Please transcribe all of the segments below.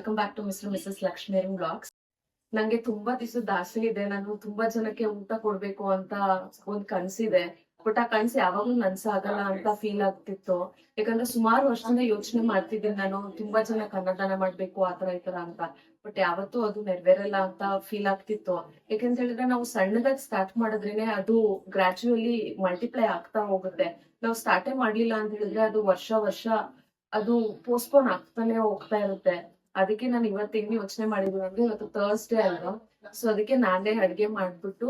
Welcome back to Mr Mrs Lakshmi blogs ನಂಗೆ ತುಂಬಾ ದಿವಸದ ಆಸೆ ಇದೆ ನಾನು ತುಂಬಾ ಜನಕ್ಕೆ ಊಟ ಕೊಡ್ಬೇಕು ಅಂತ ಒಂದ್ ಕನ್ಸಿದೆ. ಬಟ್ ಆ ಕನ್ಸು ಯಾವಾಗ್ಲೂ ನನ್ಸಾಗಲ್ಲ ಅಂತ ಫೀಲ್ ಆಗ್ತಿತ್ತು. ಯಾಕಂದ್ರೆ ಸುಮಾರು ವರ್ಷದಿಂದ ಯೋಚನೆ ಮಾಡ್ತಿದ್ದೆ ನಾನು ತುಂಬಾ ಜನ ಅನ್ನದಾನ ಮಾಡ್ಬೇಕು ಆತರ ಈ ತರ ಅಂತ. ಬಟ್ ಯಾವತ್ತೂ ಅದು ನೆರವೇರಲ್ಲ ಅಂತ ಫೀಲ್ ಆಗ್ತಿತ್ತು. ಯಾಕಂತ ಹೇಳಿದ್ರೆ ನಾವು ಸಣ್ಣದಾಗಿ ಸ್ಟಾರ್ಟ್ ಮಾಡಿದ್ರೇನೆ ಅದು ಗ್ರಾಜುಯಲಿ ಮಲ್ಟಿಪ್ಲೈ ಆಗ್ತಾ ಹೋಗುತ್ತೆ. ನಾವು ಸ್ಟಾರ್ಟೇ ಮಾಡ್ಲಿಲ್ಲ ಅಂತ ಹೇಳಿದ್ರೆ ಅದು ವರ್ಷ ವರ್ಷ ಅದು ಪೋಸ್ಟ್ಪೋನ್ ಆಗ್ತಾನೆ ಹೋಗ್ತಾ ಇರುತ್ತೆ. ಅದಕ್ಕೆ ನಾನು ಇವತ್ತು ಹೆಂಗ್ ಯೋಚನೆ ಮಾಡಿದ್ವಿ ಅಂದ್ರೆ ಇವತ್ತು ಥರ್ಸ್ಡೇ ಅಲ್ವಾ? ಸೊ ಅದಕ್ಕೆ ನಾನೇ ಅಡ್ಗೆ ಮಾಡ್ಬಿಟ್ಟು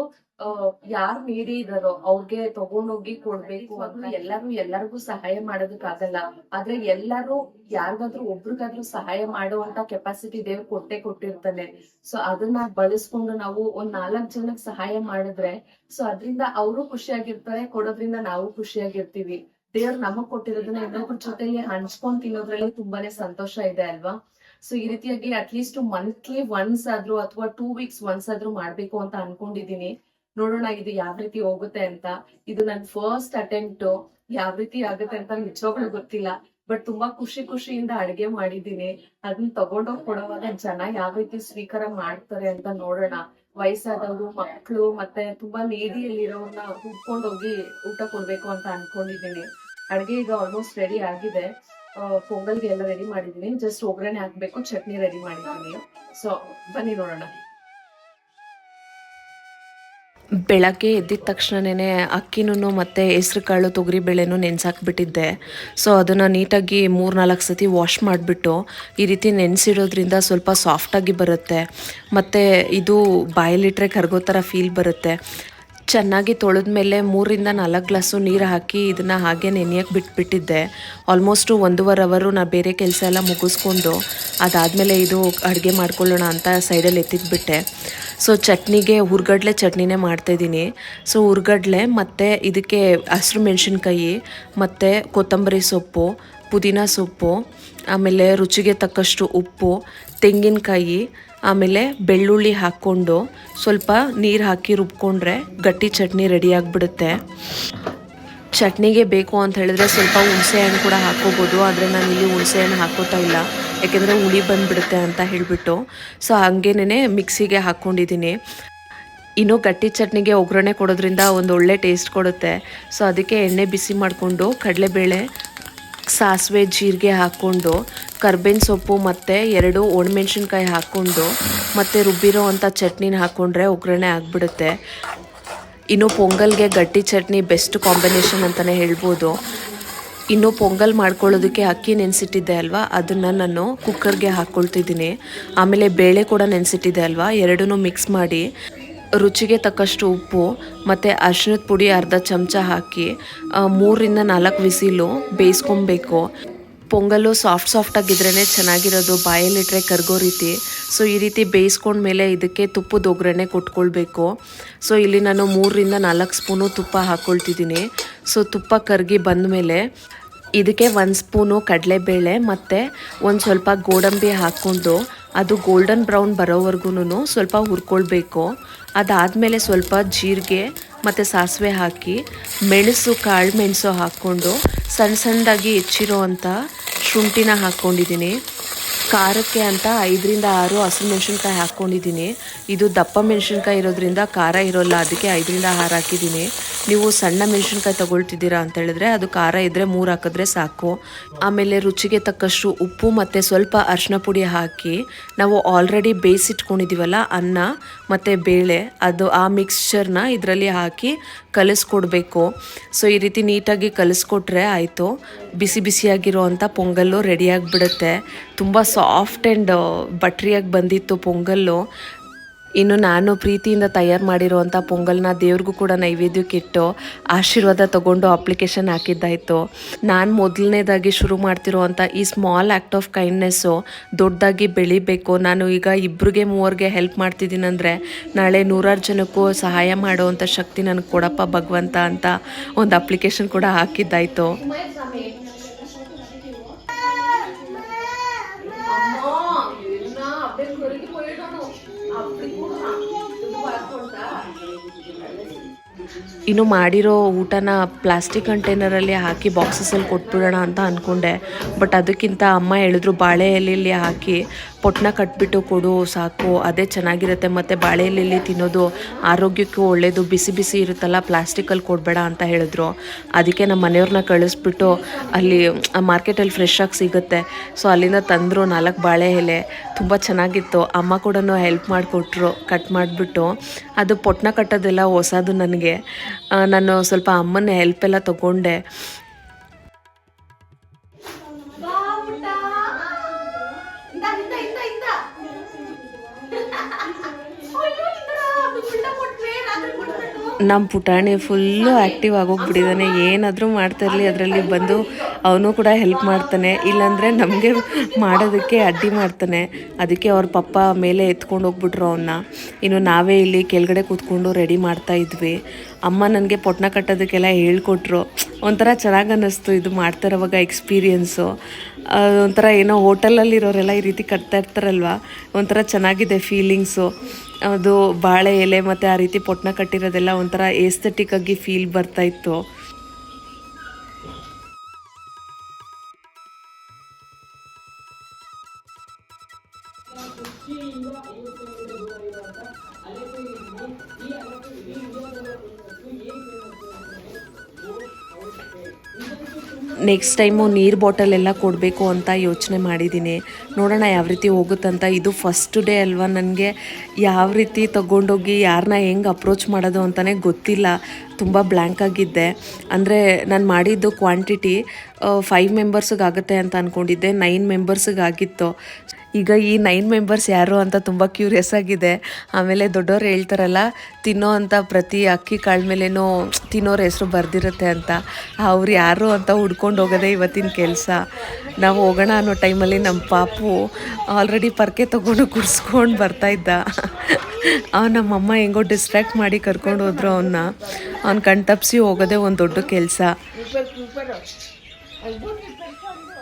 ಯಾರು ನೀಡಿ ಇದಾರೋ ಅವ್ರಿಗೆ ತಗೊಂಡೋಗಿ ಕೊಡ್ಬೇಕು ಅಂತ ಎಲ್ಲಾರು ಎಲ್ಲರಿಗೂ ಸಹಾಯ ಮಾಡೋದಕ್ಕಾಗಲ್ಲ. ಆದ್ರೆ ಎಲ್ಲಾರು ಯಾರಿಗಾದ್ರೂ ಒಬ್ರಿಗಾದ್ರೂ ಸಹಾಯ ಮಾಡುವಂತ ಕೆಪಾಸಿಟಿ ದೇವ್ರು ಕೊಟ್ಟೆ ಕೊಟ್ಟಿರ್ತಾನೆ. ಸೊ ಅದನ್ನ ಬಳಸ್ಕೊಂಡು ನಾವು ಒಂದ್ ನಾಲ್ಕ್ ಜನಕ್ಕೆ ಸಹಾಯ ಮಾಡಿದ್ರೆ ಸೊ ಅದರಿಂದ ಅವರು ಖುಷಿಯಾಗಿರ್ತಾರೆ, ಕೊಡೋದ್ರಿಂದ ನಾವು ಖುಷಿಯಾಗಿರ್ತೀವಿ. ದೇವ್ರು ನಮಗ್ ಕೊಟ್ಟಿರೋದನ್ನ ಇನ್ನೊಬ್ರ ಜೊತೆಗೆ ಹಂಚ್ಕೊಂಡ್ ತಿನ್ನೋದ್ರಲ್ಲಿ ತುಂಬಾನೇ ಸಂತೋಷ ಇದೆ ಅಲ್ವಾ? ಸೊ ಈ ರೀತಿಯಾಗಿ ಅಟ್ಲೀಸ್ಟ್ ಮಂತ್ಲಿ ಒನ್ಸ್ ಆದ್ರೂ ಅಥವಾ ಟೂ ವೀಕ್ಸ್ ಒನ್ಸ್ ಆದ್ರೂ ಮಾಡ್ಬೇಕು ಅಂತ ಅನ್ಕೊಂಡಿದೀನಿ ನೋಡೋಣ ಇದು ಯಾವ ರೀತಿ ಹೋಗುತ್ತೆ ಅಂತ. ಇದು ನನ್ ಫಸ್ಟ್ ಅಟೆಂಪ್ಟ್ ಯಾವ ರೀತಿ ಆಗುತ್ತೆ ಅಂತ ನಿಜವಾಗ್ಲೂ ಗೊತ್ತಿಲ್ಲ. ಬಟ್ ತುಂಬಾ ಖುಷಿ ಖುಷಿಯಿಂದ ಅಡಿಗೆ ಮಾಡಿದ್ದೀನಿ. ಅದನ್ನ ತಗೊಂಡೋಗ್ ಕೊಡೋವಾಗ ಜನ ಯಾವ ರೀತಿ ಸ್ವೀಕಾರ ಮಾಡ್ತಾರೆ ಅಂತ ನೋಡೋಣ. ವಯಸ್ಸಾದವರು ಮಕ್ಕಳು ಮತ್ತೆ ತುಂಬಾ ನೀಡಿಯಲ್ಲಿರೋರ್ನ ಹುಡ್ಕೊಂಡೋಗಿ ಊಟ ಕೊಡ್ಬೇಕು ಅಂತ ಅನ್ಕೊಂಡಿದೀನಿ ಅಡ್ಗೆ ಈಗ ಆಲ್ಮೋಸ್ಟ್ ರೆಡಿ ಆಗಿದೆ. ಪೊಂಗಲ್ಗೆ ಎಲ್ಲ ರೆಡಿ ಮಾಡಿದೀನಿ. ಜಸ್ಟ್ ಒಗ್ಗರಣೆ ಹಾಕ್ಬೇಕು. ಚಟ್ನಿ ರೆಡಿ ಮಾಡಿದ್ದೀನಿ ಸೊ ಬನ್ನಿ ನೋಡೋಣ. ಬೆಳಗ್ಗೆ ಎದ್ದಿದ ತಕ್ಷಣನೇ ಅಕ್ಕಿನೂ ಮತ್ತು ಹೆಸ್ರು ಕಾಳು ತೊಗರಿ ಬೇಳೆನೂ ನೆನೆಸಾಕ್ಬಿಟ್ಟಿದ್ದೆ. ಸೊ ಅದನ್ನು ನೀಟಾಗಿ ಮೂರು ನಾಲ್ಕು ಸತಿ ವಾಶ್ ಮಾಡಿಬಿಟ್ಟು ಈ ರೀತಿ ನೆನೆಸಿಡೋದ್ರಿಂದ ಸ್ವಲ್ಪ ಸಾಫ್ಟಾಗಿ ಬರುತ್ತೆ. ಮತ್ತು ಇದು ಬಾಯಲ್ಲಿಟ್ರೆ ಕರ್ಗೋ ಥರ ಫೀಲ್ ಬರುತ್ತೆ. ಚೆನ್ನಾಗಿ ತೊಳೆದ್ಮೇಲೆ ಮೂರಿಂದ ನಾಲ್ಕು ಗ್ಲಾಸು ನೀರು ಹಾಕಿ ಇದನ್ನು ಹಾಗೆ ನೆನೆಯಕ್ಕೆ ಬಿಟ್ಬಿಟ್ಟಿದ್ದೆ. ಆಲ್ಮೋಸ್ಟು ಒಂದೂವರೆ ಅವರು ನಾ ಬೇರೆ ಕೆಲಸ ಎಲ್ಲ ಮುಗಿಸ್ಕೊಂಡು ಅದಾದಮೇಲೆ ಇದು ಅಡುಗೆ ಮಾಡ್ಕೊಳ್ಳೋಣ ಅಂತ ಸೈಡಲ್ಲಿ ಎತ್ತಿದ್ಬಿಟ್ಟೆ. ಸೊ ಚಟ್ನಿಗೆ ಹುರ್ಗಡ್ಲೆ ಚಟ್ನಿನೇ ಮಾಡ್ತಾಯಿದ್ದೀನಿ ಸೊ ಹುರ್ಗಡ್ಲೆ ಮತ್ತು ಇದಕ್ಕೆ ಹಸಿರು ಮೆಣಸಿನ್ಕಾಯಿ, ಮತ್ತು ಕೊತ್ತಂಬರಿ ಸೊಪ್ಪು, ಪುದೀನ ಸೊಪ್ಪು ಆಮೇಲೆ ರುಚಿಗೆ ತಕ್ಕಷ್ಟು ಉಪ್ಪು, ತೆಂಗಿನಕಾಯಿ, ಆಮೇಲೆ ಬೆಳ್ಳುಳ್ಳಿ ಹಾಕ್ಕೊಂಡು ಸ್ವಲ್ಪ ನೀರು ಹಾಕಿ ರುಬ್ಕೊಂಡ್ರೆ ಗಟ್ಟಿ ಚಟ್ನಿ ರೆಡಿ ಆಗಿಬಿಡುತ್ತೆ. ಚಟ್ನಿಗೆ ಬೇಕು ಅಂತ ಹೇಳಿದ್ರೆ ಸ್ವಲ್ಪ ಹುಣಸೆ ಹಣ್ಣು ಕೂಡ ಹಾಕೋಬೋದು, ಆದರೆ ನಾನು ಇಲ್ಲಿ ಹುಣಸೆ ಹಣ್ಣು ಹಾಕೋತಾ ಇಲ್ಲ. ಯಾಕೆಂದರೆ ಹುಳಿ ಬಂದುಬಿಡುತ್ತೆ ಅಂತ ಹೇಳಿಬಿಟ್ಟು. ಸೊ ಹಂಗೇನೇ ಮಿಕ್ಸಿಗೆ ಹಾಕ್ಕೊಂಡಿದ್ದೀನಿ. ಇನ್ನು ಗಟ್ಟಿ ಚಟ್ನಿಗೆ ಒಗ್ಗರಣೆ ಕೊಡೋದ್ರಿಂದ ಒಂದು ಒಳ್ಳೆ ಟೇಸ್ಟ್ ಕೊಡುತ್ತೆ. ಸೊ, ಅದಕ್ಕೆ ಎಣ್ಣೆ ಬಿಸಿ ಮಾಡಿಕೊಂಡು ಕಡಲೆಬೇಳೆ ಸಾಸಿವೆ ಜೀರಿಗೆ ಹಾಕ್ಕೊಂಡು, ಕರ್ಬೇವಿನ ಸೊಪ್ಪು ಮತ್ತು ಎರಡು ಒಣಮೆಣ್ಸಿನ್ಕಾಯಿ ಹಾಕ್ಕೊಂಡು, ಮತ್ತು ರುಬ್ಬಿರೋ ಅಂಥ ಚಟ್ನಿನ ಹಾಕ್ಕೊಂಡ್ರೆ ಒಗ್ಗರಣೆ ಆಗಿಬಿಡುತ್ತೆ. ಇನ್ನು ಪೊಂಗಲ್ಗೆ ಗಟ್ಟಿ ಚಟ್ನಿ ಬೆಸ್ಟ್ ಕಾಂಬಿನೇಷನ್ ಅಂತಲೇ ಹೇಳ್ಬೋದು. ಇನ್ನು ಪೊಂಗಲ್ ಮಾಡ್ಕೊಳ್ಳೋದಕ್ಕೆ ಅಕ್ಕಿ ನೆನೆಸಿಟ್ಟಿದ್ದೆ ಅಲ್ವಾ? ಅದನ್ನು ನಾನು ಕುಕ್ಕರ್ಗೆ ಹಾಕ್ಕೊಳ್ತಿದ್ದೀನಿ ಆಮೇಲೆ ಬೇಳೆ ಕೂಡ ನೆನೆಸಿಟ್ಟಿದ್ದೆ ಅಲ್ವಾ? ಎರಡೂ ಮಿಕ್ಸ್ ಮಾಡಿ. ರುಚಿಗೆ ತಕ್ಕಷ್ಟು ಉಪ್ಪು ಮತ್ತು ಅರಿಶಿಣದ ಪುಡಿ ಅರ್ಧ ಚಮಚ ಹಾಕಿ ಮೂರರಿಂದ ನಾಲ್ಕು ವಿಸಿಲು ಬೇಯಿಸ್ಕೊಬೇಕು. ಪೊಂಗಲ್ಲು ಸಾಫ್ಟ್ ಸಾಫ್ಟಾಗಿದ್ರೇ ಚೆನ್ನಾಗಿರೋದು ಬಾಯಲ್ಲಿಟ್ಟರೆ ಕರ್ಗೋ ರೀತಿ. ಸೊ ಈ ರೀತಿ ಬೇಯಿಸ್ಕೊಂಡ್ಮೇಲೆ ಇದಕ್ಕೆ ತುಪ್ಪದ ಒಗ್ಗರಣೆ ಕೊಟ್ಕೊಳ್ಬೇಕು. ಸೊ ಇಲ್ಲಿ ನಾನು ಮೂರರಿಂದ ನಾಲ್ಕು ಸ್ಪೂನು ತುಪ್ಪ ಹಾಕ್ಕೊಳ್ತಿದ್ದೀನಿ ಸೊ ತುಪ್ಪ ಕರಗಿ ಬಂದಮೇಲೆ ಇದಕ್ಕೆ ಒಂದು ಸ್ಪೂನು ಕಡಲೆಬೇಳೆ ಮತ್ತು ಒಂದು ಸ್ವಲ್ಪ ಗೋಡಂಬಿ ಹಾಕ್ಕೊಂಡು ಅದು ಗೋಲ್ಡನ್ ಬ್ರೌನ್ ಬರೋವರೆಗೂ ಸ್ವಲ್ಪ ಹುರ್ಕೊಳ್ಬೇಕು. ಅದಾದಮೇಲೆ ಸ್ವಲ್ಪ ಜೀರಿಗೆ ಮತ್ತು ಸಾಸಿವೆ ಹಾಕಿ, ಮೆಣಸು, ಕಾಳು ಮೆಣಸು ಹಾಕ್ಕೊಂಡು ಸಣ್ಣ ಸಣ್ಣದಾಗಿ ಹೆಚ್ಚಿರೋ ಅಂಥ ಶುಂಠಿನ ಹಾಕ್ಕೊಂಡಿದ್ದೀನಿ. ಖಾರಕ್ಕೆ ಅಂತ ಐದರಿಂದ ಆರು ಹಸಿಮೆಣ್ಸಿನ್ಕಾಯಿ ಹಾಕ್ಕೊಂಡಿದ್ದೀನಿ. ಇದು ದಪ್ಪ ಮೆಣಸಿನ್ಕಾಯಿ ಇರೋದ್ರಿಂದ ಖಾರ ಇರೋಲ್ಲ, ಅದಕ್ಕೆ ಐದರಿಂದ ಆರು ಹಾಕಿದ್ದೀನಿ. ನೀವು ಸಣ್ಣ ಮೆಣಸಿನ್ಕಾಯಿ ತಗೊಳ್ತಿದ್ದೀರಾ ಅಂತ ಹೇಳಿದ್ರೆ ಅದು ಖಾರ ಇದ್ದರೆ ಮೂರು ಹಾಕಿದ್ರೆ ಸಾಕು. ಆಮೇಲೆ ರುಚಿಗೆ ತಕ್ಕಷ್ಟು ಉಪ್ಪು ಮತ್ತು ಸ್ವಲ್ಪ ಅರಿಶಿನ ಪುಡಿ ಹಾಕಿ, ನಾವು ಆಲ್ರೆಡಿ ಬೇಯಿಸಿಟ್ಕೊಂಡಿದ್ದೀವಲ್ಲ ಅನ್ನ ಮತ್ತು ಬೇಳೆ, ಅದು ಆ ಮಿಕ್ಸ್ಚರ್ನ ಇದರಲ್ಲಿ ಹಾಕಿ ಕಲಿಸ್ಕೊಡ್ಬೇಕು. ಸೊ ಈ ರೀತಿ ನೀಟಾಗಿ ಕಲಿಸ್ಕೊಟ್ರೆ ಆಯಿತು. ಬಿಸಿ ಬಿಸಿಯಾಗಿರೋ ಅಂಥ ಪೊಂಗಲ್ಲು ರೆಡಿಯಾಗಿಬಿಡುತ್ತೆ ತುಂಬ ಸಾಫ್ಟ್ ಆ್ಯಂಡ್ ಬಟ್ರಿಯಾಗಿ ಬಂದಿತ್ತು ಪೊಂಗಲ್ಲು. ಇನ್ನು ನಾನು ಪ್ರೀತಿಯಿಂದ ತಯಾರು ಮಾಡಿರುವಂಥ ಪೊಂಗಲ್ನ ದೇವ್ರಿಗೂ ಕೂಡ ನೈವೇದ್ಯಕ್ಕೆ ಇಟ್ಟು ಆಶೀರ್ವಾದ ತಗೊಂಡು ಅಪ್ಲಿಕೇಶನ್ ಹಾಕಿದ್ದಾಯಿತು. ನಾನು ಮೊದಲನೇದಾಗಿ ಶುರು ಮಾಡ್ತಿರೋವಂಥ ಈ ಸ್ಮಾಲ್ ಆ್ಯಕ್ಟ್ ಆಫ್ ಕೈಂಡ್ನೆಸ್ಸು ದೊಡ್ಡದಾಗಿ ಬೆಳಿಬೇಕು. ನಾನು ಈಗ ಇಬ್ಬರಿಗೆ ಮೂವರಿಗೆ ಹೆಲ್ಪ್ ಮಾಡ್ತಿದ್ದೀನಂದರೆ ನಾಳೆ ನೂರಾರು ಜನಕ್ಕೂ ಸಹಾಯ ಮಾಡುವಂಥ ಶಕ್ತಿ ನನಗೆ ಕೊಡಪ್ಪ ಭಗವಂತ ಅಂತ ಒಂದು ಅಪ್ಲಿಕೇಶನ್ ಕೂಡ ಹಾಕಿದ್ದಾಯಿತು. ಇನ್ನು ಮಾಡಿರೋ ಊಟನ ಪ್ಲಾಸ್ಟಿಕ್ ಕಂಟೈನರಲ್ಲಿ ಹಾಕಿ ಬಾಕ್ಸಸಲ್ಲಿ ಕೊಟ್ಬಿಡೋಣ ಅಂತ ಅಂದ್ಕೊಂಡೆ ಬಟ್ ಅದಕ್ಕಿಂತ ಅಮ್ಮ ಹೇಳಿದ್ರು ಬಾಳೆ ಎಲೆಯಲ್ಲಿ ಹಾಕಿ ಪೊಟ್ನ ಕಟ್ಬಿಟ್ಟು ಕೊಡು, ಸಾಕು, ಅದೇ ಚೆನ್ನಾಗಿರುತ್ತೆ. ಮತ್ತು ಬಾಳೆ ತಿನ್ನೋದು ಆರೋಗ್ಯಕ್ಕೂ ಒಳ್ಳೆಯದು ಬಿಸಿ ಬಿಸಿ ಇರುತ್ತಲ್ಲ, ಪ್ಲಾಸ್ಟಿಕಲ್ಲಿ ಕೊಡಬೇಡ ಅಂತ ಹೇಳಿದ್ರು. ಅದಕ್ಕೆ ನಮ್ಮ ಮನೆಯವ್ರನ್ನ ಕಳಿಸ್ಬಿಟ್ಟು ಅಲ್ಲಿ ಮಾರ್ಕೆಟಲ್ಲಿ ಫ್ರೆಶ್ ಸಿಗುತ್ತೆ. ಸೊ ಅಲ್ಲಿಂದ ತಂದರು ನಾಲ್ಕು ಬಾಳೆ ಎಲೆ. ತುಂಬ ಚೆನ್ನಾಗಿತ್ತು. ಅಮ್ಮ ಕೂಡ ಹೆಲ್ಪ್ ಮಾಡಿಕೊಟ್ರು ಕಟ್ ಮಾಡಿಬಿಟ್ಟು. ಅದು ಪೊಟ್ನ ಕಟ್ಟೋದೆಲ್ಲ ಹೊಸದು ನನಗೆ. ನಾನು ಸ್ವಲ್ಪ ಅಮ್ಮನ ಹೆಲ್ಪ್ ಎಲ್ಲ ತೊಗೊಂಡೆ. ನಮ್ಮ ಪುಟಾಣಿ ಫುಲ್ಲು ಆ್ಯಕ್ಟಿವ್ ಆಗೋಗ್ಬಿಟ್ಟಿದ್ದಾನೆ ಏನಾದರೂ ಮಾಡ್ತಾ ಇರಲಿ, ಅದರಲ್ಲಿ ಬಂದು ಅವನು ಕೂಡ ಹೆಲ್ಪ್ ಮಾಡ್ತಾನೆ. ಇಲ್ಲಾಂದರೆ ನಮಗೆ ಮಾಡೋದಕ್ಕೆ ಅಡ್ಡಿ ಮಾಡ್ತಾನೆ. ಅದಕ್ಕೆ ಅವ್ರ ಪಪ್ಪ ಮೇಲೆ ಎತ್ಕೊಂಡು ಹೋಗ್ಬಿಟ್ರು ಅವನ್ನ ಇನ್ನು ನಾವೇ ಇಲ್ಲಿ ಕೆಳಗಡೆ ಕೂತ್ಕೊಂಡು ರೆಡಿ ಮಾಡ್ತಾ ಇದ್ವಿ. ಅಮ್ಮ ನನಗೆ ಪೊಟ್ನ ಕಟ್ಟೋದಕ್ಕೆಲ್ಲ ಹೇಳ್ಕೊಟ್ರು. ಒಂಥರ ಚೆನ್ನಾಗಿ ಅನ್ನಿಸ್ತು ಇದು ಮಾಡ್ತಾ ಇರೋವಾಗ ಎಕ್ಸ್ಪೀರಿಯೆನ್ಸು ಒಂಥರ ಏನೋ ಹೋಟೆಲಲ್ಲಿರೋರೆಲ್ಲ ಈ ರೀತಿ ಕಟ್ತಾ ಇರ್ತಾರಲ್ವ? ಒಂಥರ ಚೆನ್ನಾಗಿದೆ ಫೀಲಿಂಗ್ಸು ಅದು ಬಾಳೆ ಎಲೆ ಮತ್ತು ಆ ರೀತಿ ಪೊಟ್ನ ಕಟ್ಟಿರೋದೆಲ್ಲ ಒಂಥರ ಏಸ್ಥೆಟಿಕ್ಕಾಗಿ ಫೀಲ್ ಬರ್ತಾ ನೆಕ್ಸ್ಟ್ ಟೈಮು ನೀರು ಬಾಟಲ್ ಎಲ್ಲ ಕೊಡಬೇಕು ಅಂತ ಯೋಚನೆ ಮಾಡಿದ್ದೀನಿ. ನೋಡೋಣ ಯಾವ ರೀತಿ ಹೋಗುತ್ತಂತ. ಇದು ಫಸ್ಟ್ ಡೇ ಅಲ್ವಾ? ನನಗೆ ಯಾವ ರೀತಿ ತಗೊಂಡೋಗಿ ಯಾರನ್ನ ಹೆಂಗೆ ಅಪ್ರೋಚ್ ಮಾಡೋದು ಅಂತಲೇ ಗೊತ್ತಿಲ್ಲ. ತುಂಬ ಬ್ಲ್ಯಾಂಕ್ ಆಗಿದ್ದೆ. ಅಂದರೆ ನಾನು ಮಾಡಿದ್ದು ಕ್ವಾಂಟಿಟಿ ಫೈವ್ ಮೆಂಬರ್ಸಿಗೆ ಆಗುತ್ತೆ ಅಂತ ಅಂದ್ಕೊಂಡಿದ್ದೆ ನೈನ್ ಮೆಂಬರ್ಸಿಗೆ ಆಗಿತ್ತು ಈಗ ಈ ನೈನ್ ಮೆಂಬರ್ಸ್ ಯಾರು ಅಂತ ತುಂಬ ಕ್ಯೂರಿಯಸ್ ಆಗಿದೆ. ಆಮೇಲೆ ದೊಡ್ಡವ್ರು ಹೇಳ್ತಾರಲ್ಲ, ತಿನ್ನೋ ಅಂತ ಪ್ರತಿ ಅಕ್ಕಿ ಕಾಳು ಮೇಲೇನೋ ತಿನ್ನೋರ ಹೆಸರು ಬರ್ದಿರುತ್ತೆ ಅಂತ. ಅವ್ರು ಯಾರು ಅಂತ ಹುಡ್ಕೊಂಡು ಹೋಗೋದೇ ಇವತ್ತಿನ ಕೆಲಸ. ನಾವು ಹೋಗೋಣ ಅನ್ನೋ ಟೈಮಲ್ಲಿ ನಮ್ಮ ಪಾಪು ಆಲ್ರೆಡಿ ಪರ್ಕೆ ತೊಗೊಂಡು ಕುಡಿಸ್ಕೊಂಡು ಬರ್ತಾಯಿದ್ದ ನಮ್ಮಮ್ಮ ಹೆಂಗೋ ಡಿಸ್ಟ್ರ್ಯಾಕ್ಟ್ ಮಾಡಿ ಕರ್ಕೊಂಡು ಹೋದ್ರು ಅವನ್ನ ಅವ್ನ ಕಣ್ ತಪ್ಪಿಸಿ ಹೋಗೋದೇ ಒಂದು ದೊಡ್ಡ ಕೆಲಸ.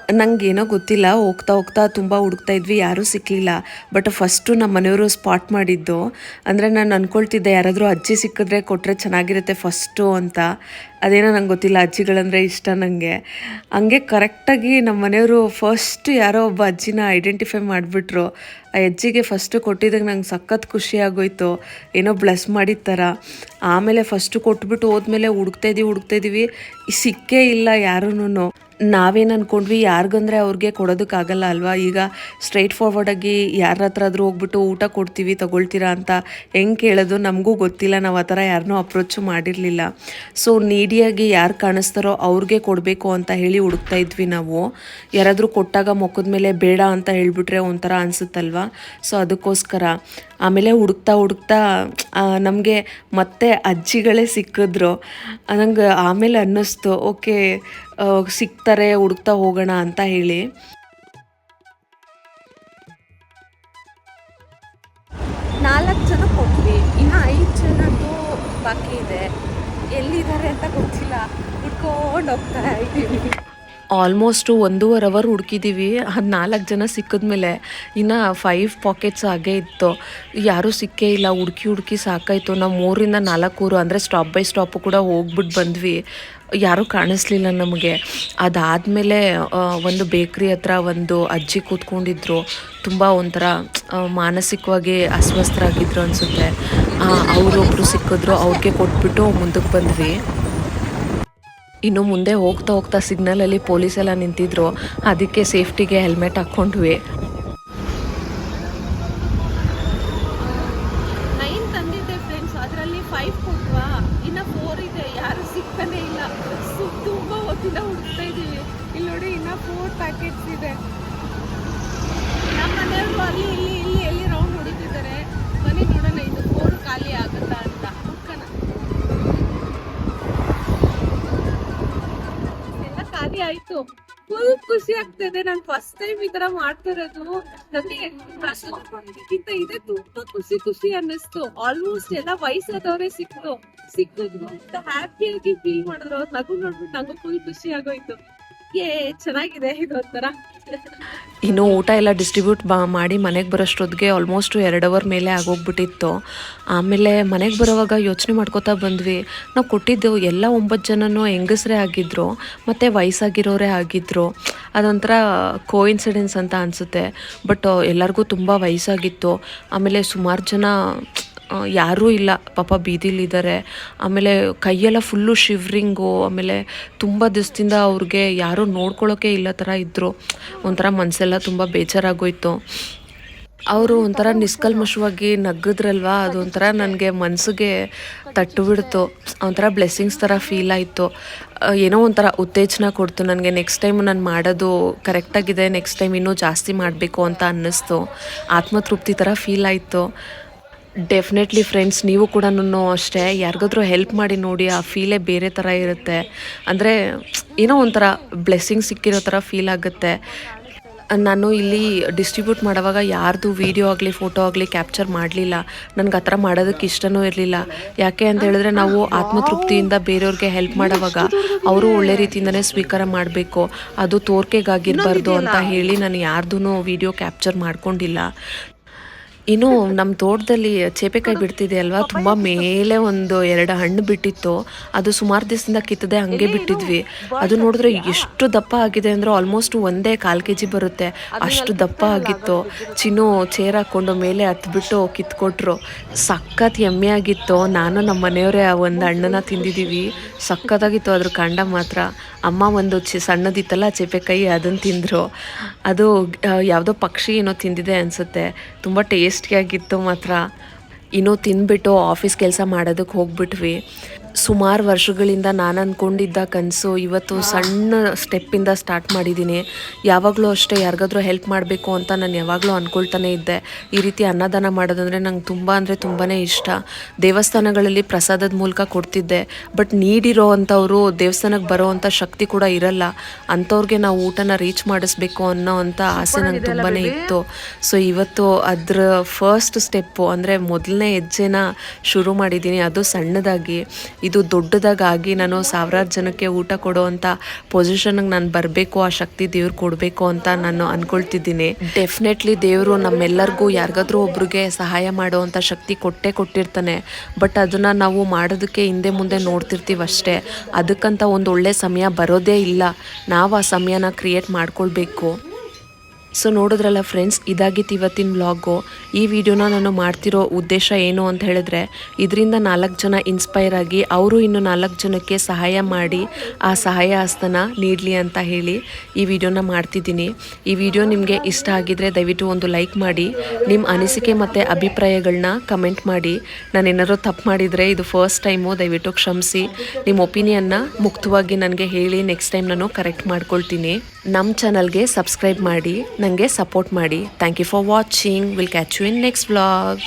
ನಂಗೇನೋ ಗೊತ್ತಿಲ್ಲ. ಹೋಗ್ತಾ ಹೋಗ್ತಾ ತುಂಬ ಹುಡುಕ್ತಾ ಇದ್ವಿ. ಯಾರೂ ಸಿಕ್ಕಲಿಲ್ಲ ಬಟ್ ಫಸ್ಟು ನಮ್ಮ ಮನೆಯವರು ಸ್ಪಾಟ್ ಮಾಡಿದ್ದು. ಅಂದರೆ ನಾನು ಅಂದ್ಕೊಳ್ತಿದ್ದೆ ಯಾರಾದರೂ ಅಜ್ಜಿ ಸಿಕ್ಕಿದ್ರೆ ಕೊಟ್ಟರೆ ಚೆನ್ನಾಗಿರುತ್ತೆ ಫಸ್ಟು ಅಂತ. ಅದೇನೋ ನಂಗೆ ಗೊತ್ತಿಲ್ಲ. ಅಜ್ಜಿಗಳಂದರೆ ಇಷ್ಟ ನನಗೆ ಹಂಗೆ ಕರೆಕ್ಟಾಗಿ ನಮ್ಮ ಮನೆಯವರು ಫಸ್ಟ್ ಯಾರೋ ಒಬ್ಬ ಅಜ್ಜಿನ ಐಡೆಂಟಿಫೈ ಮಾಡಿಬಿಟ್ರು. ಆ ಅಜ್ಜಿಗೆ ಫಸ್ಟು ಕೊಟ್ಟಿದ್ದಾಗ ನಂಗೆ ಸಖತ್ ಖುಷಿ ಆಗೋಯ್ತು. ಏನೋ ಬ್ಲೆಸ್ ಮಾಡಿದ ಥರ ಆಮೇಲೆ ಫಸ್ಟು ಕೊಟ್ಬಿಟ್ಟು ಹೋದ್ಮೇಲೆ ಹುಡುಕ್ತಾ ಇದ್ದೀವಿ ಹುಡುಕ್ತಾ ಇದ್ದೀವಿ ಸಿಕ್ಕೇ ಇಲ್ಲ ಯಾರೂ ನಾವೇನು ಅಂದ್ಕೊಂಡ್ವಿ ಯಾರಿಗಂದ್ರೆ ಅವ್ರಿಗೆ ಕೊಡೋದಕ್ಕಾಗಲ್ಲ ಅಲ್ವಾ? ಈಗ ಸ್ಟ್ರೈಟ್ ಫಾರ್ವರ್ಡಾಗಿ ಯಾರ ಹತ್ರ ಆದರೂ ಹೋಗ್ಬಿಟ್ಟು ಊಟ ಕೊಡ್ತೀವಿ, ತಗೊಳ್ತೀರಾ ಅಂತ ಹೆಂಗೆ ಕೇಳೋದು ನಮಗೂ ಗೊತ್ತಿಲ್ಲ. ನಾವು ಆ ಥರ ಯಾರನ್ನೂ ಅಪ್ರೋಚು ಮಾಡಿರಲಿಲ್ಲ. ಸೊ ನೀಡಿಯಾಗಿ ಯಾರು ಕಾಣಿಸ್ತಾರೋ ಅವ್ರಿಗೆ ಕೊಡಬೇಕು ಅಂತ ಹೇಳಿ ಹುಡುಕ್ತಾ ಇದ್ವಿ ನಾವು. ಯಾರಾದರೂ ಕೊಟ್ಟಾಗ ಮುಖದ ಮೇಲೆ ಬೇಡ ಅಂತ ಹೇಳಿಬಿಟ್ರೆ ಒಂಥರ ಅನಿಸುತ್ತಲ್ವಾ? ಸೊ ಅದಕ್ಕೋಸ್ಕರ. ಆಮೇಲೆ ಹುಡುಕ್ತಾ ಹುಡುಕ್ತಾ ನಮಗೆ ಮತ್ತೆ ಅಜ್ಜಿಗಳೇ ಸಿಕ್ಕಿದ್ರು. ನಂಗೆ ಆಮೇಲೆ ಅನ್ನಿಸ್ತು, ಓಕೆ ಸಿಗ್ತಾರೆ ಹುಡುಕ್ತಾ ಹೋಗೋಣ ಅಂತ ಹೇಳಿ. ನಾಲ್ಕು ಜನ ಕೊಟ್ವಿ ಇನ್ನು ಐದು ಜನದ್ದು ಬಾಕಿ ಇದೆ. ಎಲ್ಲಿದ್ದಾರೆ ಅಂತ ಗೊತ್ತಿಲ್ಲ. ಹುಡ್ಕೊಂಡು ಹೋಗ್ತಾ ಇದ್ದೀವಿ. ಆಲ್ಮೋಸ್ಟು ಒಂದೂವರೆ ಅವರ್ ಹುಡುಕಿದ್ದೀವಿ ಅದು ನಾಲ್ಕು ಜನ ಸಿಕ್ಕಿದ್ಮೇಲೆ ಇನ್ನು ಫೈವ್ ಪಾಕೆಟ್ಸ್ ಹಾಗೆ ಇತ್ತು. ಯಾರೂ ಸಿಕ್ಕೇ ಇಲ್ಲ. ಹುಡುಕಿ ಹುಡುಕಿ ಸಾಕಾಯಿತು. ನಾವು ಮೂರಿಂದ ನಾಲ್ಕು ಊರು ಅಂದರೆ ಸ್ಟಾಪ್ ಬೈ ಸ್ಟಾಪು ಕೂಡ ಹೋಗ್ಬಿಟ್ಟು ಬಂದ್ವಿ. ಯಾರೂ ಕಾಣಿಸ್ಲಿಲ್ಲ ನಮಗೆ. ಅದಾದಮೇಲೆ ಒಂದು ಬೇಕ್ರಿ ಹತ್ರ ಒಂದು ಅಜ್ಜಿ ಕೂತ್ಕೊಂಡಿದ್ರು. ತುಂಬ ಒಂಥರ ಮಾನಸಿಕವಾಗಿ ಅಸ್ವಸ್ಥರಾಗಿದ್ರು ಅನಿಸುತ್ತೆ. ಅವರೊಬ್ಬರು ಸಿಕ್ಕಿದ್ರು. ಅವ್ರಿಗೆ ಕೊಟ್ಬಿಟ್ಟು ಮುಂದಕ್ಕೆ ಬಂದ್ವಿ. ಇನ್ನು ಮುಂದೆ ಹೋಗ್ತಾ ಹೋಗ್ತಾ ಸಿಗ್ನಲಲ್ಲಿ ಪೊಲೀಸ್ ಎಲ್ಲ ನಿಂತಿದ್ರು. ಅದಕ್ಕೆ ಸೇಫ್ಟಿಗೆ ಹೆಲ್ಮೆಟ್ ಹಾಕ್ಕೊಂಡ್ವಿ ಖಾಲಿ ಆಯ್ತು. ಫುಲ್ ಖುಷಿ ಆಗ್ತದೆ. ನಾನು ಫಸ್ಟ್ ಟೈಮ್ ಈ ತರ ಮಾಡ್ತಿರೋದು. ನನಗೆ ಇದೆ. ತುಂಬಾ ಖುಷಿ ಖುಷಿ ಅನ್ನಿಸ್ತು. ಆಲ್ಮೋಸ್ಟ್ ಎಲ್ಲ ವಯಸ್ಸಾದವರೇ ಸಿಕ್ತು ಸಿಕ್ಕಿದ್ರು. ಹ್ಯಾಪಿಯಾಗಿ ಫೀಲ್ ಮಾಡಿದ್ರು ಅವ್ರ ನಗು ನೋಡ್ಬಿಟ್ಟು ನಂಗೂ ಫುಲ್ ಖುಷಿ ಆಗೋಯ್ತು. ಏ ಚೆನ್ನಾಗಿದೆ ಇದೊಂಥರ ಇನ್ನು ಊಟ ಎಲ್ಲ ಡಿಸ್ಟ್ರಿಬ್ಯೂಟ್ ಬಾ ಮಾಡಿ ಮನೆಗೆ ಬರೋಷ್ಟೊತ್ತಿಗೆ ಆಲ್ಮೋಸ್ಟ್ ಎರಡು ಅವರ್ ಮೇಲೆ ಆಗೋಗ್ಬಿಟ್ಟಿತ್ತು. ಆಮೇಲೆ ಮನೆಗೆ ಬರೋವಾಗ ಯೋಚನೆ ಮಾಡ್ಕೋತಾ ಬಂದ್ವಿ. ನಾವು ಕೊಟ್ಟಿದ್ದು ಎಲ್ಲ ಒಂಬತ್ತು ಜನನೂ ಹೆಂಗಸರೇ ಆಗಿದ್ರು, ಮತ್ತು ವಯಸ್ಸಾಗಿರೋರೇ ಆಗಿದ್ರು. ಅದೊಂಥರ ಕೋಇನ್ಸಿಡೆನ್ಸ್ ಅಂತ ಅನಿಸುತ್ತೆ. ಬಟ್ ಎಲ್ಲರಿಗೂ ತುಂಬ ವಯಸ್ಸಾಗಿತ್ತು. ಆಮೇಲೆ ಸುಮಾರು ಜನ ಯಾರೂ ಇಲ್ಲ. ಪಾಪ ಬೀದಿಲಿದ್ದಾರೆ. ಆಮೇಲೆ ಕೈಯೆಲ್ಲ ಫುಲ್ಲು ಶಿವ್ರಿಂಗು ಆಮೇಲೆ ತುಂಬ ದಿವಸದಿಂದ ಅವ್ರಿಗೆ ಯಾರೂ ನೋಡ್ಕೊಳ್ಳೋಕೆ ಇಲ್ಲ ಥರ ಇದ್ದರು ಒಂಥರ ಮನಸ್ಸೆಲ್ಲ ತುಂಬ ಬೇಜಾರಾಗೋಯ್ತು. ಅವರು ಒಂಥರ ನಿಷ್ಕಲ್ಮಶವಾಗಿ ನಗ್ಗಿದ್ರಲ್ವಾ? ಅದೊಂಥರ ನನಗೆ ಮನಸ್ಸಿಗೆ ತಟ್ಟು ಬಿಡ್ತು ಒಂಥರ ಬ್ಲೆಸ್ಸಿಂಗ್ಸ್ ಥರ ಫೀಲ್ ಆಯಿತು. ಏನೋ ಒಂಥರ ಉತ್ತೇಜನ ಕೊಡ್ತು ನನಗೆ. ನೆಕ್ಸ್ಟ್ ಟೈಮ್ ನಾನು ಮಾಡೋದು ಕರೆಕ್ಟಾಗಿದೆ ನೆಕ್ಸ್ಟ್ ಟೈಮ್ ಇನ್ನೂ ಜಾಸ್ತಿ ಮಾಡಬೇಕು ಅಂತ ಅನ್ನಿಸ್ತು. ಆತ್ಮತೃಪ್ತಿ ಥರ ಫೀಲ್ ಆಯಿತು. ಡೆಫಿನೆಟ್ಲಿ ಫ್ರೆಂಡ್ಸ್ ನೀವು ಕೂಡ ಅಷ್ಟೇ. ಯಾರಿಗಾದ್ರೂ ಹೆಲ್ಪ್ ಮಾಡಿ ನೋಡಿ, ಆ ಫೀಲೇ ಬೇರೆ ಥರ ಇರುತ್ತೆ. ಅಂದರೆ, ಏನೋ ಒಂಥರ ಬ್ಲೆಸ್ಸಿಂಗ್ ಸಿಕ್ಕಿರೋ ಥರ ಫೀಲ್ ಆಗುತ್ತೆ. ನಾನು ಇಲ್ಲಿ ಡಿಸ್ಟ್ರಿಬ್ಯೂಟ್ ಮಾಡೋವಾಗ ಯಾರ್ದು ವೀಡಿಯೋ ಆಗಲಿ ಫೋಟೋ ಆಗಲಿ ಕ್ಯಾಪ್ಚರ್ ಮಾಡಲಿಲ್ಲ. ನನಗೆ ಆ ಥರ ಮಾಡೋದಕ್ಕೆ ಇಷ್ಟನೂ ಇರಲಿಲ್ಲ. ಯಾಕೆ ಅಂತ ಹೇಳಿದ್ರೆ, ನಾವು ಆತ್ಮತೃಪ್ತಿಯಿಂದ ಬೇರೆಯವ್ರಿಗೆ ಹೆಲ್ಪ್ ಮಾಡೋವಾಗ ಅವರು ಒಳ್ಳೆ ರೀತಿಯಿಂದನೇ ಸ್ವೀಕಾರ ಮಾಡಬೇಕು. ಅದು ತೋರ್ಕೆಗಾಗಿರಬಾರ್ದು ಅಂತ ಹೇಳಿ ನಾನು ಯಾರ್ದೂ ವೀಡಿಯೋ ಕ್ಯಾಪ್ಚರ್ ಮಾಡ್ಕೊಂಡಿಲ್ಲ. ಇನ್ನು ನಮ್ಮ ತೋಟದಲ್ಲಿ ಚೇಪೆಕಾಯಿ ಬಿಡ್ತಿದೆ ಅಲ್ವಾ? ತುಂಬ ಮೇಲೆ ಒಂದು ಎರಡು ಹಣ್ಣು ಬಿಟ್ಟಿತ್ತು. ಅದು ಸುಮಾರು ದಿವಸದಿಂದ ಕಿತ್ತದೆ ಹಂಗೆ ಬಿಟ್ಟಿದ್ವಿ. ಅದು ನೋಡಿದ್ರೆ ಎಷ್ಟು ದಪ್ಪ ಆಗಿದೆ ಅಂದರೆ ಆಲ್ಮೋಸ್ಟ್ ಒಂದೇ ಕಾಲು ಕೆ ಜಿ ಬರುತ್ತೆ ಅಷ್ಟು ದಪ್ಪ ಆಗಿತ್ತು. ಚಿನ್ನು ಚೇರ್ ಹಾಕ್ಕೊಂಡು ಮೇಲೆ ಹತ್ಬಿಟ್ಟು ಕಿತ್ಕೊಟ್ರು. ಸಖತ್ ಎಮ್ಮೆ ಆಗಿತ್ತು. ನಾನು ನಮ್ಮ ಮನೆಯವರೇ ಆ ಒಂದು ಹಣ್ಣನ್ನ ತಿಂದಿದ್ದೀವಿ ಸಖತ್ತಾಗಿತ್ತು ಅದ್ರ ಕಾಂಡ ಮಾತ್ರ. ಅಮ್ಮ ಒಂದು ಚಿ ಸಣ್ಣದಿತ್ತಲ್ಲ ಚೇಪೆಕಾಯಿ ಅದನ್ನು ತಿಂದರು. ಅದು ಯಾವುದೋ ಪಕ್ಷಿ ಏನೋ ತಿಂದಿದೆ ಅನಿಸುತ್ತೆ. ತುಂಬ ಟೇಸ್ಟಿಯಾಗಿತ್ತು ಮಾತ್ರ. ಇನ್ನೂ ತಿಂದ್ಬಿಟ್ಟು ಆಫೀಸ್ ಕೆಲಸ ಮಾಡೋದಕ್ಕೆ ಹೋಗ್ಬಿಟ್ವಿ. ಸುಮಾರು ವರ್ಷಗಳಿಂದ ನಾನು ಅಂದ್ಕೊಂಡಿದ್ದ ಕನಸು ಇವತ್ತು ಸಣ್ಣ ಸ್ಟೆಪ್ಪಿಂದ ಸ್ಟಾರ್ಟ್ ಮಾಡಿದ್ದೀನಿ ಯಾವಾಗಲೂ ಅಷ್ಟೇ ಯಾರಿಗಾದ್ರೂ ಹೆಲ್ಪ್ ಮಾಡಬೇಕು ಅಂತ ನಾನು ಯಾವಾಗಲೂ ಅಂದ್ಕೊಳ್ತಾನೆ ಇದ್ದೆ. ಈ ರೀತಿ ಅನ್ನದಾನ ಮಾಡೋದಂದರೆ ನಂಗೆ ತುಂಬ ಅಂದರೆ ತುಂಬಾ ಇಷ್ಟ. ದೇವಸ್ಥಾನಗಳಲ್ಲಿ ಪ್ರಸಾದದ ಮೂಲಕ ಕೊಡ್ತಿದ್ದೆ. ಬಟ್ ನೀಡಿರೋ ಅಂಥವರು ದೇವಸ್ಥಾನಕ್ಕೆ ಬರೋ ಅಂಥ ಶಕ್ತಿ ಕೂಡ ಇರಲ್ಲ. ಅಂಥವ್ರಿಗೆ ನಾವು ಊಟನ ರೀಚ್ ಮಾಡಿಸ್ಬೇಕು ಅನ್ನೋ ಅಂಥ ಆಸೆ ನಂಗೆ ತುಂಬಾ ಇತ್ತು. ಸೊ ಇವತ್ತು ಅದರ ಫಸ್ಟ್ ಸ್ಟೆಪ್ಪು ಅಂದರೆ ಮೊದಲನೇ ಹೆಜ್ಜೆನ ಶುರು ಮಾಡಿದ್ದೀನಿ ಅದು ಸಣ್ಣದಾಗಿ. ಇದು ದೊಡ್ಡದಾಗಿ ನಾನು ಸಾವಿರಾರು ಜನಕ್ಕೆ ಊಟ ಕೊಡೋ ಅಂಥ ಪೊಸಿಷನ್ಗೆ ನಾನು ಬರಬೇಕು, ಆ ಶಕ್ತಿ ದೇವ್ರು ಕೊಡಬೇಕು ಅಂತ ನಾನು ಅಂದ್ಕೊಳ್ತಿದ್ದೀನಿ ಡೆಫಿನೆಟ್ಲಿ ದೇವರು ನಮ್ಮೆಲ್ಲರಿಗೂ ಯಾರಿಗಾದ್ರೂ ಒಬ್ರಿಗೆ ಸಹಾಯ ಮಾಡೋ ಅಂಥ ಶಕ್ತಿ ಕೊಟ್ಟೇ ಕೊಟ್ಟಿರ್ತಾನೆ. ಬಟ್ ಅದನ್ನು ನಾವು ಮಾಡೋದಕ್ಕೆ ಹಿಂದೆ ಮುಂದೆ ನೋಡ್ತಿರ್ತೀವಿ ಅಷ್ಟೇ. ಅದಕ್ಕಂತ ಒಂದು ಒಳ್ಳೆ ಸಮಯ ಬರೋದೇ ಇಲ್ಲ. ನಾವು ಆ ಸಮಯನ ಕ್ರಿಯೇಟ್ ಮಾಡ್ಕೊಳ್ಬೇಕು. ಸೊ ನೋಡಿದ್ರಲ್ಲ ಫ್ರೆಂಡ್ಸ್ ಇದಾಗಿತ್ತು ಇವತ್ತಿನ ವ್ಲಾಗು ಈ ವಿಡಿಯೋನ ನಾನು ಮಾಡ್ತಿರೋ ಉದ್ದೇಶ ಏನು ಅಂತ ಹೇಳಿದ್ರೆ, ಇದರಿಂದ ನಾಲ್ಕು ಜನ ಇನ್ಸ್ಪೈರ್ ಆಗಿ ಅವರು ಇನ್ನು ನಾಲ್ಕು ಜನಕ್ಕೆ ಸಹಾಯ ಮಾಡಿ ಆ ಸಹಾಯ ಹಸ್ತನ ನೀಡಲಿ ಅಂತ ಹೇಳಿ ಈ ವಿಡಿಯೋನ ಮಾಡ್ತಿದ್ದೀನಿ. ಈ ವಿಡಿಯೋ ನಿಮಗೆ ಇಷ್ಟ ಆಗಿದ್ರೆ ದಯವಿಟ್ಟು ಒಂದು ಲೈಕ್ ಮಾಡಿ ನಿಮ್ಮ ಅನಿಸಿಕೆ ಮತ್ತು ಅಭಿಪ್ರಾಯಗಳನ್ನ ಕಮೆಂಟ್ ಮಾಡಿ. ನಾನು ಏನಾದರೂ ತಪ್ಪು ಮಾಡಿದರೆ ಇದು ಫಸ್ಟ್ ಟೈಮು ದಯವಿಟ್ಟು ಕ್ಷಮಿಸಿ. ನಿಮ್ಮ ಒಪಿನಿಯನ್ನ ಮುಕ್ತವಾಗಿ ನನಗೆ ಹೇಳಿ ನೆಕ್ಸ್ಟ್ ಟೈಮ್ ನಾನು ಕರೆಕ್ಟ್ ಮಾಡ್ಕೊಳ್ತೀನಿ. ನಮ್ಮ ಚಾನಲ್ಗೆ ಸಬ್ಸ್ಕ್ರೈಬ್ ಮಾಡಿ. ನನಗೆ ಸಪೋರ್ಟ್ ಮಾಡಿ. Thank you for watching will catch you in next vlog